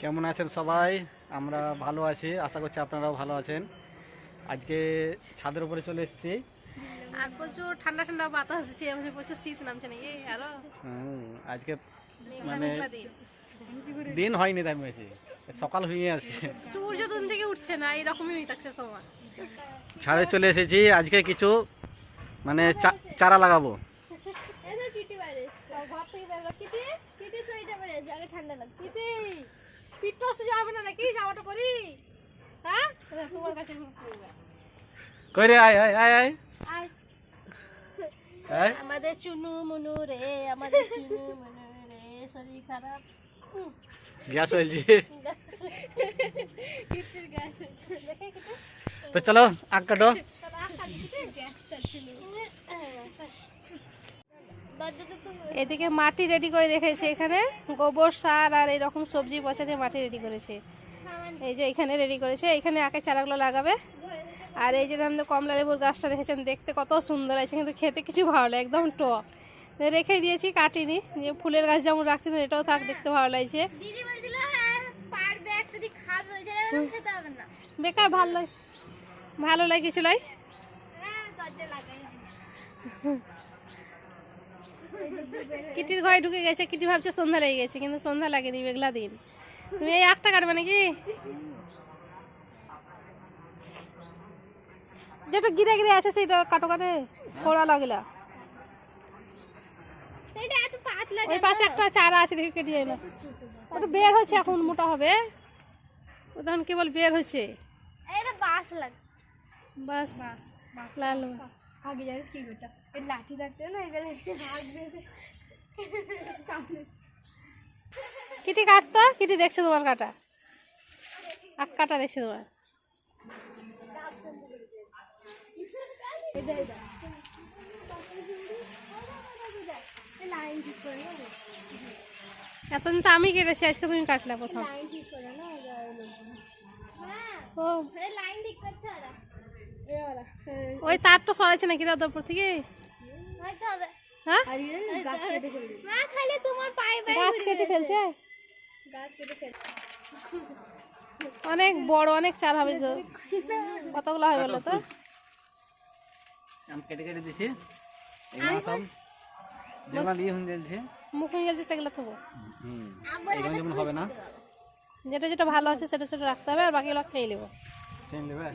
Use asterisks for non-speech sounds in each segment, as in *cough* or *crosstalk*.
কেমন আছেন সবাই? আমরা ভালো আছি আশা করছি আপনারাও ভালো আছেন। আজকে ছাদের উপরে চলে এসেছি। আর প্রচুর ঠান্ডা ঠান্ডা বাতাস দিচ্ছে এমনি প্রচুর শীত নামছে নাকি? আরও। হুম, আজকে মানে দিন। হয়নি তাই বেশি। সকাল হয়ে আছে সূর্য দুন থেকে উঠছে না এরকমই থাকছে সময়। ছাদে চলে এসেছি আজকে কিছু মানে চা- চারা লাগাবো। ঠান্ডা লাগছে। কিটি? পিঠটা সে যাবে না নাকি? জামাটা পরি। হ্যাঁ? তোমার কাছে ঘুরতে রে? আয় আয় আয় আয়। আয়। আমাদের চুনু মুনু রে আমাদের চুনু মুনু রে শরীর খারাপ। গ্যাস হয়েছে। তো চলো আগ কাটো তাহলে আখা কিটির গ্যাস চলছিল দরজাটা তো এদিকে মাটি রেডি করে রেখেছে এখানে। গোবর সার আর এরকম সবজি দিয়ে মাটি রেডি করেছে। এই যে এখানে রেডি করেছে। এখানে আগে চারাগুলো লাগাবে। আর এই যে আমাদের কমলা লেবুর গাছটা দেখেছেন? দেখতে কত সুন্দর আছে কিন্তু খেতে কিছু ভালো লাগে একদম টক। রেখে দিয়েছি কাটিনি। যে ফুলের গাছ যেমন রাখছি এটাও থাক দেখতে ভালো লাগছে। হ্যাঁ, বেকার ভালো লাগে ভালো লাগেছিল হ্যাঁ দরজা লাগাই। *laughs* কিটির ঘরে ঢুকে গেছে কিটি ভাবছে সন্ধ্যা লেগে গেছে কিন্তু সন্ধ্যা লাগেনি মেঘলা দিন। তুমি এই একটা কাটবে নাকি? যেটা গিরে গিরে আছে সেটা কাটো কাটে খোড়া লাগলা। ওই পাশে একটা চারা আছে দেখে কেটে যায় না ওটা বের হচ্ছে এখন মোটা হবে। ও তখন কেবল বের হচ্ছে। বাস লাগে বাস লাল আগে জানিস কি করতাম? এই লাঠি থাকতে না এগুলো কিটি কাটতো কিটি দেখছে তোমার কাটা আখ কাটা দেখছে তোমার লাইন ঠিক করে না এতদিন তো আমি কেটেছি আজকে তুমি কাটলা প্রথম। হ্যাঁ ও লাইন ঠিক করতে ওই তারটা সরাইছে নাকি রে ওদের উপর থেকে হ্যাঁ গাছ কেটে ফেলছে? অনেক বড় অনেক চার হবে তো। কতগুলো হবে বলো তো? আমি কেটে কেটে দিছি। এগুলো সব যেগুলো দিয়ে হয়ে যাচ্ছে মুখে গেছে সেগুলো থবো। এগুলো যেমন হবে না। যেটা যেটা ভালো আছে সেটা সেটা রাখতে হবে আর বাকিগুলো খেয়ে নেব। নেবে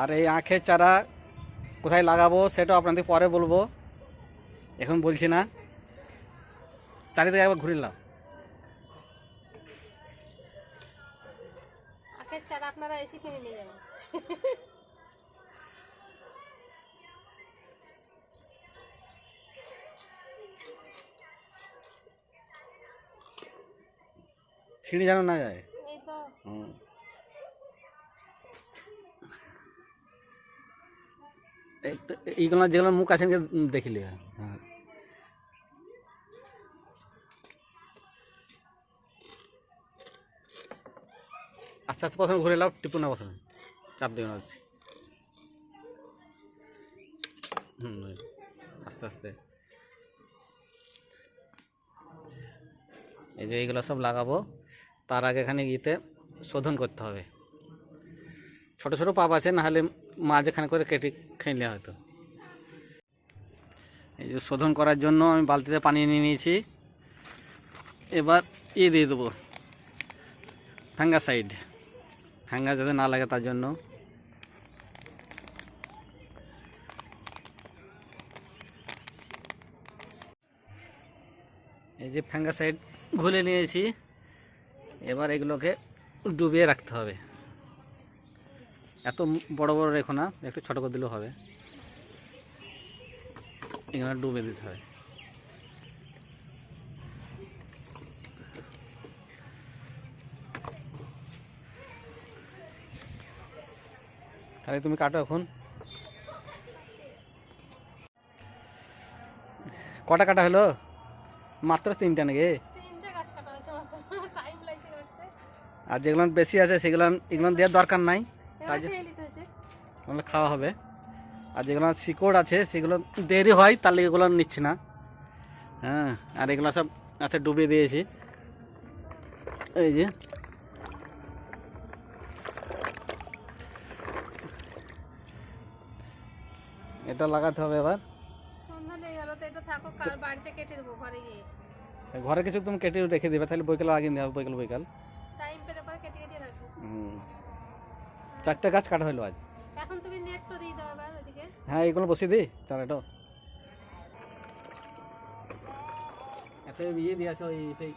আর এই আখের চারা কোথায় লাগাবো সেটাও আপনাদের পরে বলব। এখন বলছি না। চারিদিকে একবার ঘুরে নাও। আখের চারা আপনারা এসে কিনে নিয়ে যাবেন। ছিঁড়ে যেন না যায়। হুম। এইগুলো যেগুলো মুখ আছে দেখিলি হ্যাঁ। আস্তে আস্তে প্রথমে ঘুরে এলাম টিপু না প্রথমে। চাপ দেবে না হচ্ছে হুম আস্তে আস্তে। এই যে এইগুলো সব লাগাবো। তার আগে এখানে গিয়েতে শোধন করতে হবে। ছোট ছোট পাপ আছে, নাহলে মাছ এখানে করে কেটে খেলে হয়তো এই যে শোধন করার জন্য আমি বালতিতে পানি নিয়ে নিয়েছি। এবার ইয়ে দিয়ে দেবো সাইড ফ্যাঙ্গা যাতে না লাগে তার জন্য। এই যে সাইড ঘুলে নিয়েছি। এবার এগুলোকে ডুবিয়ে রাখতে হবে। এত বড় বড় রেখো না, একটু ছোট করে দিলেও হবে। এগুলো ডুবে দিতে হবে। তাহলে তুমি কাটো এখন। কটা কাটা হলো? মাত্র তিনটা নাকি? আর যেগুলো বেশি আছে সেগুলো এগুলো দেওয়ার দরকার নাই। ওগুলো খাওয়া হবে। আর যেগুলো শিকড় আছে সেগুলো দেরি হয় তাহলে এগুলো নিচ্ছি না। হ্যাঁ আর এগুলো সব হাতে ডুবিয়ে দিয়েছি। এই যে। এটা লাগাতে হবে এবার। ঘরে কিছু তুমি কেটে রেখে দেবে তাহলে বৈকাল লাগিয়ে দেওয়া হবে বৈকাল বৈকাল। চারটে গাছ কাটা হলো আজ। এখন তুমি নেটটা দিয়ে দাও এবার ওদিকে হ্যাঁ এগুলো বসিয়ে দিই চারাটা এত ইয়ে দিয়েছে ওই সেই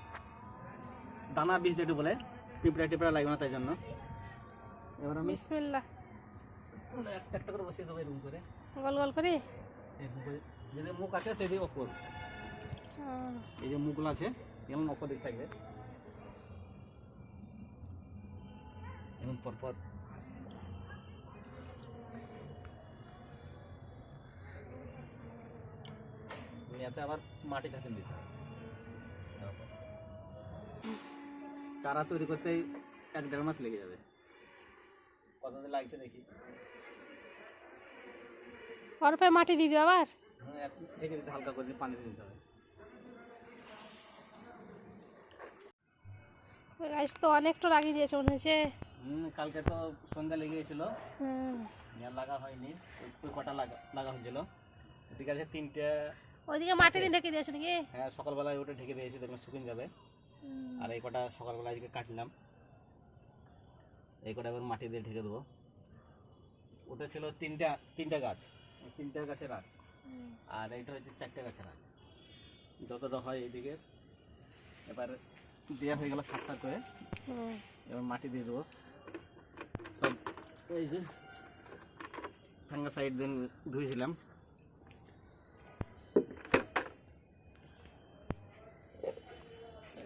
দানা বীজ যেটা বলে পিঁপড়া টিপড়া লাগবে না তাই জন্য। এবার আমি বিসমিল্লাহ। একটা একটা করে বসিয়ে দেবো এরকম করে গোল গোল করে? এরকম করে যেদিকে মুখ আছে সেদিকে ওপর আহ, এই যে মুখগুলো আছে এগুলো ওপর দিকে থাকবে। এবং পরপর এতে আবার মাটি চাপিয়ে দিতে হবে চারা তৈরি করতে এক দেড় মাস লেগে যাবে। কতদিন লাগছে দেখি। অল্পে মাটি দিয়ে দিও আবার? হ্যাঁ, ঢেকে দিতে হালকা করে পানি দিতে হবে গাছ তো অনেকটা লাগিয়ে দিয়েছে মনে হচ্ছে। হুম কালকে তো সন্ধ্যা লেগে গেছিল। লাগা হয়নি ওই কটা লাগা লাগা হয়েছিল? এদিকে আছে তিনটে। ওইদিকে মাটি দিয়ে ঢেকে দিয়েছে নাকি? হ্যাঁ সকালবেলায় ওটা ঢেকে দিয়েছি দেখলাম শুকিয়ে যাবে। আর এই কটা সকালবেলা আজকে কাটলাম। এই কটা এবার মাটি দিয়ে ঢেকে দেবো। ওটা ছিল তিনটা তিনটা গাছ। তিনটা গাছের হুম। আর এইটা হচ্ছে চারটে গাছের রাখ যতটা হয় এইদিকে। এবার দেওয়া হয়ে গেল সাত সাত করে এবার মাটি দিয়ে দেবো। এই যে, ভাঙ্গা সাইড দিন ধুয়েছিলাম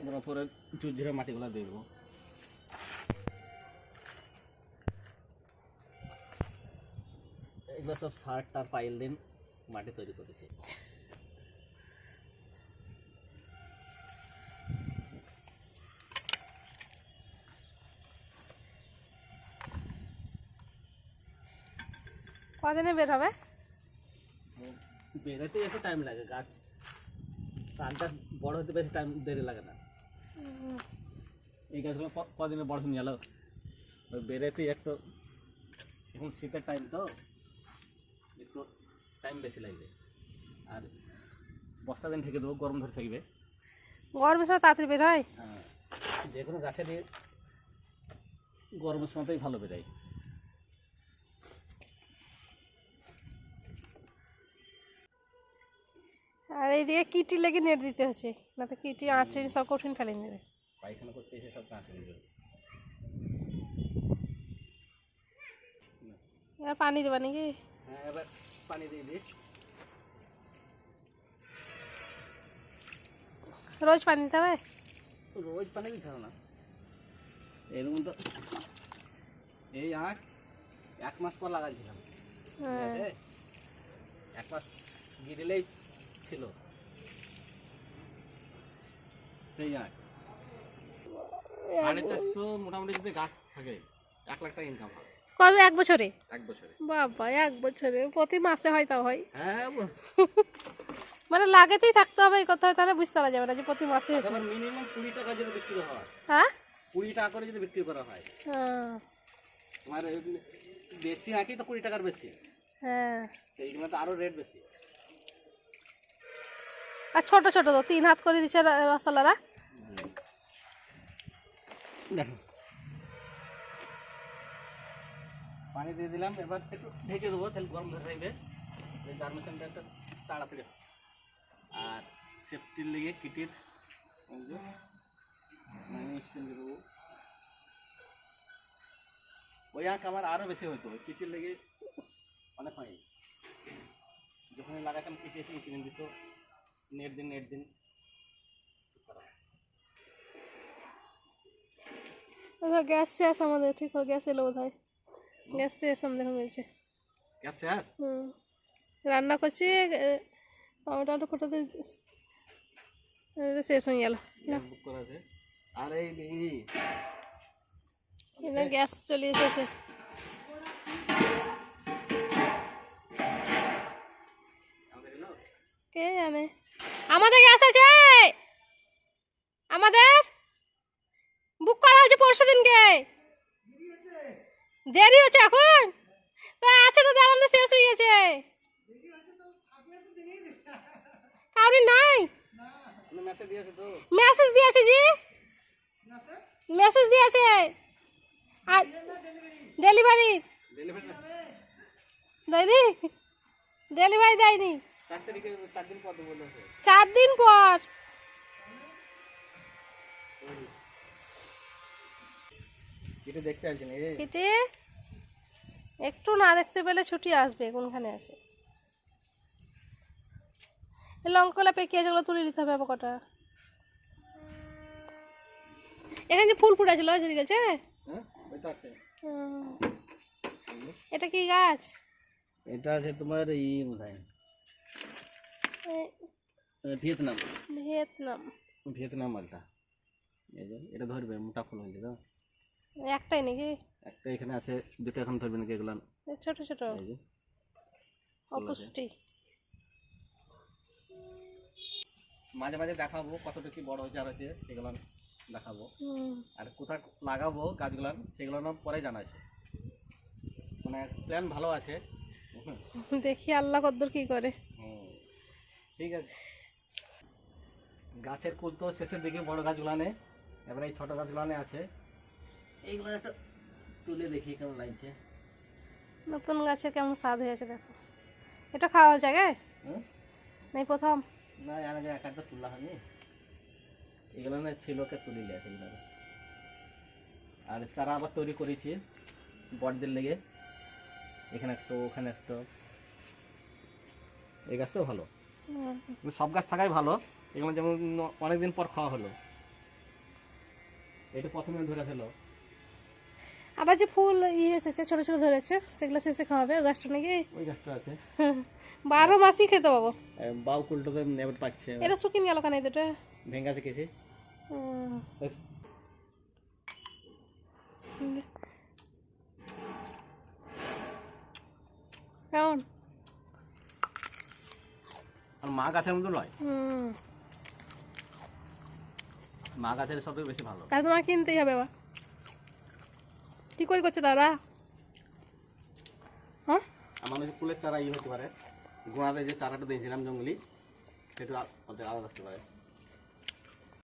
এবার পরে ঝুরঝুরে মাটিগুলো দিয়ে দেবো। এগুলো সব সার টার পাইল দিন মাটি তৈরি করেছি। কদিনে বের হবে? বেরোতে একটু টাইম লাগে গাছ ধানটা বড় হতে বেশি টাইম দেরি লাগে না। এই গাছগুলো কদিনে বড় হয়ে গেল? বেরোতেই একটু এখন শীতের টাইম তো একটু টাইম বেশি লাগবে। আর বস্তা দিন ঢেকে দেবো গরম ধরে থাকবে। গরমের সময় তাড়াতাড়ি বের হয়? হ্যাঁ, যে কোনো গাছেরই গরমের সময়তেই ভালো বেরোয়। আর এইদিকে কিটি লেগে নেট দিতে হচ্ছে না তো কিটি আঁচড়ে সব কঠিন ফেলে নেবে পায়খানা করতে এসে সব কাঁচা এবার পানি দেবা নাকি? হ্যাঁ এবার পানি দিয়ে দিই। রোজ পানি দিতে হবে? রোজ পানি দিতে হবে না। এরকম তো এই আখ এক মাস পর লাগাইছিলাম। হ্যাঁ। এক মাস গিরিলেই ছিল? সেই সাড়ে চারশো মোটামুটি যদি গাছ থাকে এক লাখ টাকা ইনকাম হবে কবে? এক বছরে? এক বছরে। বাবা এক বছরে। প্রতি মাসে হয় তাও হয়? হ্যাঁ *laughs* মানে লাগেতেই থাকতে হবে এই কথা তাহলে বুঝতে পারা যাবে না যে প্রতি মাসে হচ্ছে। মিনিমাম কুড়ি টাকা যদি বিক্রি হয়। হ্যাঁ? কুড়ি টাকা করে যদি বিক্রি করা হয়। হ্যাঁ, তোমার দেশি আঁকি তো কুড়ি টাকার বেশি। হ্যাঁ। এইগুলো তো আরও রেট বেশি। আর ছোট ছোট তো, তিন হাত করে দিচ্ছে রসলারা পানি দিয়ে দিলাম, এবার একটু ঢেকে দেবো, তাহলে গরম ধরে থাকবে। জার্মেশনটা একটা তাড়াতাড়ি। আর সেফটির লেগে কিটির মানে। ওই আঁক আমার আরও বেশি হতো কিটির লেগে অনেক হয় যখন লাগাতাম, কিটি এসে কিনে দিত। নেট দিন নেট দিন। গ্যাস শেষ আমাদের ঠিক হয় গ্যাস এলো বোধ হয় গ্যাস শেষ আমাদের মিলছে গ্যাস শেষ? হুম। রান্না করছি টমেটো আলু ফোটাতে শেষ হয়ে গেল। আর এই গ্যাস চলে এসেছে। আমাদের এলো আমাদের গ্যাস আছে আমাদের? বুক করা হয়েছে পরশু দিনকে। দেরি হচ্ছে এখন? তো আছে তো আমাদের শেষ হয়ে গেছে। কাউরি নাই? মেসেজ দিয়েছে মেসেজ দিয়েছে জি? মেসেজ দিয়েছে। আর ডেলিভারি। ডেলিভারি দেয়নি? ডেলিভারি দেয়নি। চার দিন পর কেটে একটু না দেখতে পেলে ছুটি আসবে কোনখানে আছে? লঙ্কলা পেকে যেগুলো তুলে দিতে হবে কটা। এখানে যে ফুল ফুটেছিল জড়ি গেছে হ্যাঁ ওই। এটা কি গাছ? এটা আছে তোমার ই এ, ভিয়েতনাম। ভিয়েতনাম। ভিয়েতনাম মালটা। এই যে এটা ধরবে মোটা ফুল হয়েছে তো একটাই নাকি? একটা এখানে আছে দুটো এখন ধরবে নাকি এগুলো? ছোট ছোট। অপুষ্টি। মাঝে মাঝে দেখাবো কতটা কি বড় হয়েছে আর হচ্ছে সেগুলো দেখাবো। আর কোথা লাগাবো গাছগুলো সেগুলো পরে জানা আছে। মানে প্ল্যান ভালো আছে। দেখি আল্লাহ কদ্দুর কি করে। ঠিক আছে। গাছের কুল তো শেষের দিকে বড় গাছগুলানে এবার এই ছোট গাছগুলানে আছে। এইগুলো একটা তুলে দেখি কেমন লাগছে। নতুন গাছে কেমন স্বাদ হয়েছে দেখো। এটা খাওয়া যায় গে? নাই প্রথম? না আর আগে এক একটা তুলা হয়নি। এগুলো না ছিলকে তুলে নিয়ে আছে এগুলো আর তারা আবার তৈরি করেছি বড়দের লেগে। এখানে একটা ওখানে একটা। এই গাছটাও ভালো। সব গাছ থাকাই ভালো। এগুলো যেমন অনেকদিন পর খাওয়া হলো। এটা প্রথমে ধরেছিল। আবার যে ফুল ই এসেছে ছোট ছোট ধরেছে সেগুলো শেষে খাওয়াবে ওই গাছটা নাকি? ওই গাছটা আছে। *laughs* বারো মাসই খেতে পাবো। বাউ কুলটোকে এবার পাচ্ছে। এটা শুকিয়ে গেল কেন এই দুটো? ভেঙে আছে কেছে হুম। কেমন আর মা গাছের মতো নয় মা গাছের সব থেকে বেশি ভালো। তাহলে তোমার কিনতেই হবে বা কি করে করছে তারা? হ্যাঁ? আমার যে কুলের চারা ই হতে পারে। গোড়াতে যে চারাটা দিয়েছিলাম জঙ্গলি সেটা ওদের আলাদা হতে পারে।